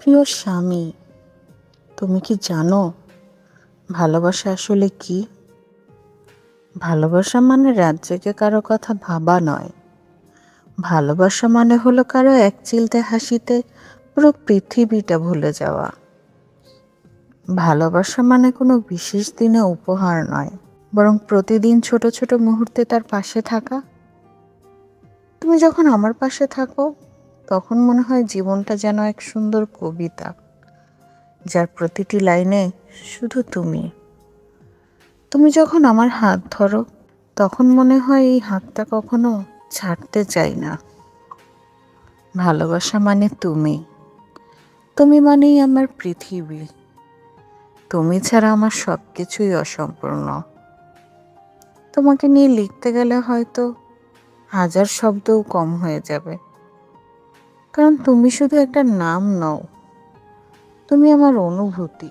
প্রিয় স্বামী, তুমি কি জানো ভালোবাসা আসলে কি? ভালোবাসা মানে জেগে কারও কথা ভাবা নয়। ভালোবাসা মানে হলো কারও এক চিলতে হাসিতে পুরো পৃথিবীটা ভুলে যাওয়া। ভালোবাসা মানে কোনো বিশেষ দিনে উপহার নয়, বরং প্রতিদিন ছোট ছোট মুহূর্তে তার পাশে থাকা। তুমি যখন আমার পাশে থাকো তখন মনে হয় জীবনটা যেন এক সুন্দর কবিতা, যার প্রতিটি লাইনে শুধু তুমি। তুমি যখন আমার হাত ধরো, তখন মনে হয় এই হাতটা কখনো ছাড়তে চাই না। ভালোবাসা মানে তুমি। তুমি মানেই আমার পৃথিবী। তুমি ছাড়া আমার সব কিছুই অসম্পূর্ণ। তোমাকে নিয়ে লিখতে গেলে হয়তো হাজার শব্দও কম হয়ে যাবে। কারণ তুমি শুধু একটা নাম নও। তুমি আমার অনুভূতি।